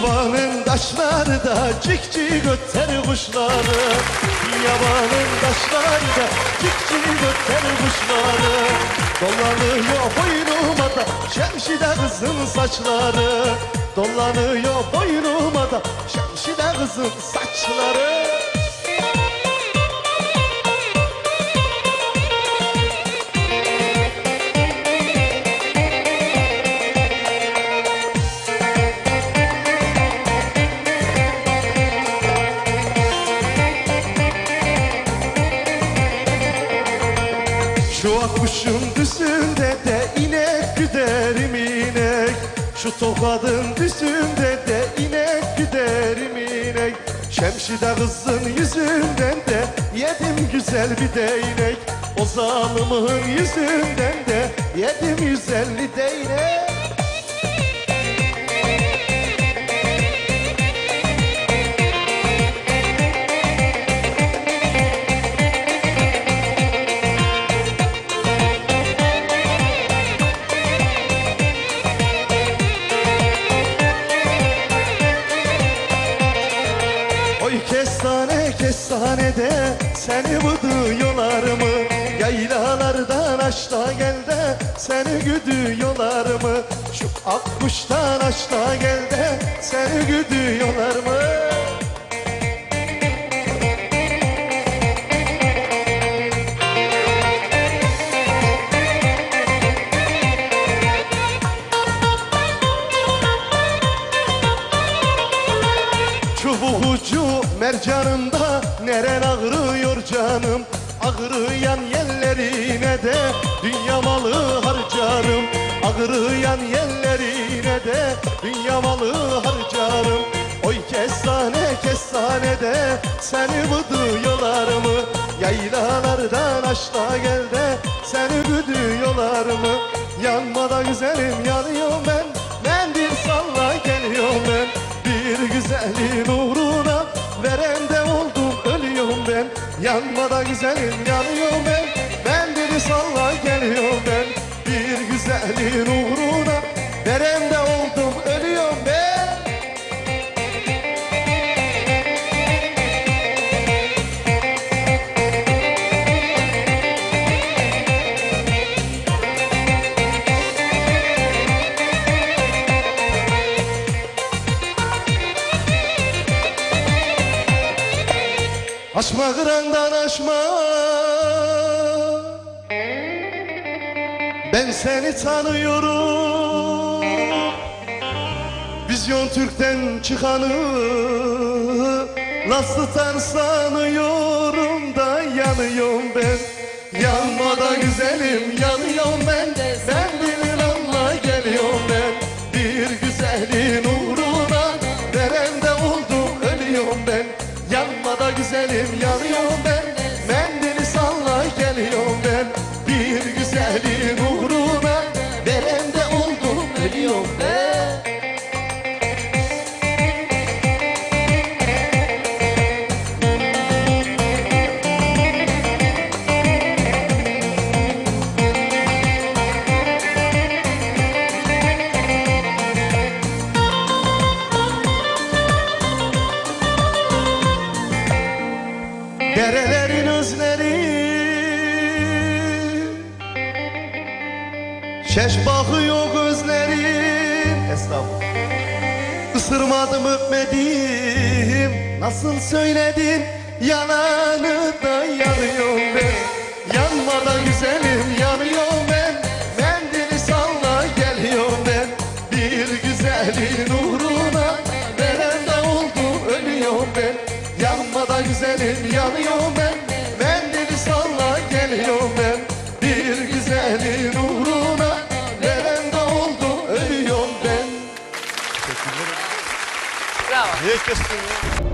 Yabanın taşları da cik cik öter kuşları. Yabanın taşları da cik cik öter kuşları. Dolanıyor boynuma da şemşide kızın saçları. Dolanıyor boynuma da şemşide kızın saçları Şu akkuşun düzünde de inek güderim inek. Şu tokadın düzünde de inek güderim inek. Şemşide kızın yüzünden de yedim güzel bir değnek. O zalimin yüzünden de yedim yüz elli değnek seni bıdıyorlar mı? Yaylalardan aşağı gel de seni güdüyorlar mı? Şu akkuştan aşağı gel de seni güdüyorlar mı? Ucu mercanında neren ağrıyor canım? Ağrıyan yerlerine de dünya malı harcarım. Ağrıyan yerlerine de dünya malı harcarım. Oy kestane kestane de seni bıdıyorlar mı? Yaylalardan aşağı gel de seni güdüyorlar mı? Yanmadan güzelim yanıyorum ben Yanmadan güzelim yanıyorum ben. Mendili salla geliyorum ben. Bir güzelin uğruna Aşma kırandan aşma Ben seni tanıyorum. Vizyon Türk'ten çıkanı Nasıl sanıyorum da yanıyorum ben. Yanmada güzelim yanıyorum ben Ben Şeş bakıyor gözlerim. Estağfurullah. Isırmadım öpmedim Nasıl söyledim Yananı da yanıyorum ben. Yanmadan güzelim yanıyorum ben. Mendili salla geliyorum ben. Bir güzelin uğruna Veren de oldu ölüyorum ben. Yanmadan güzelim yanıyorum ben. Mendili salla geliyorum ben. Bir güzelin uğruna oldu